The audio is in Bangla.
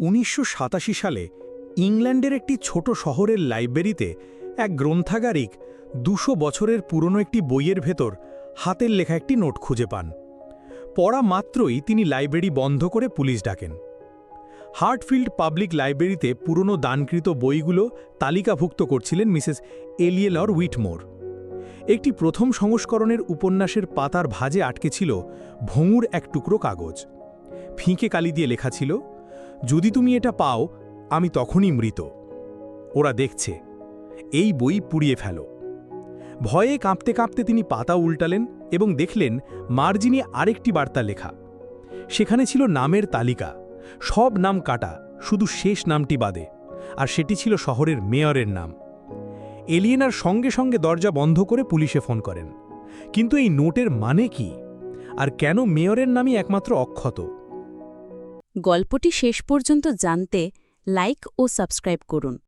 উনিশশো সাতাশি সালে ইংল্যান্ডের একটি ছোট শহরের লাইব্রেরিতে এক গ্রন্থাগারিক দুশো বছরের পুরনো একটি বইয়ের ভেতর হাতের লেখা একটি নোট খুঁজে পান। পড়া মাত্রই তিনি লাইব্রেরি বন্ধ করে পুলিশ ডাকেন। হার্টফিল্ড পাবলিক লাইব্রেরিতে পুরনো দানকৃত বইগুলো তালিকাভুক্ত করছিলেন মিসেস এলিয়েলর উইটমোর। একটি প্রথম সংস্করণের উপন্যাসের পাতার ভাজে আটকে ছিল ভঙুর এক টুকরো কাগজ। ফিঁকে কালি দিয়ে লেখা ছিল যদি তুমি এটা পাও, আমি তখনই মৃত। ওরা দেখছে, এই বই পুড়িয়ে ফেলো। ভয়ে কাঁপতে কাঁপতে তিনি পাতা উল্টালেন এবং দেখলেন মার্জিনে আরেকটি বার্তা লেখা। সেখানে ছিল নামের তালিকা, সব নাম কাটা, শুধু শেষ নামটি বাদে, আর সেটি ছিল শহরের মেয়রের নাম। এলিয়েনার সঙ্গে সঙ্গে দরজা বন্ধ করে পুলিশে ফোন করেন। কিন্তু এই নোটের মানে কি? আর কেন মেয়রের নামই একমাত্র অক্ষত? গল্পটি শেষ পর্যন্ত জানতে লাইক ও সাবস্ক্রাইব করুন।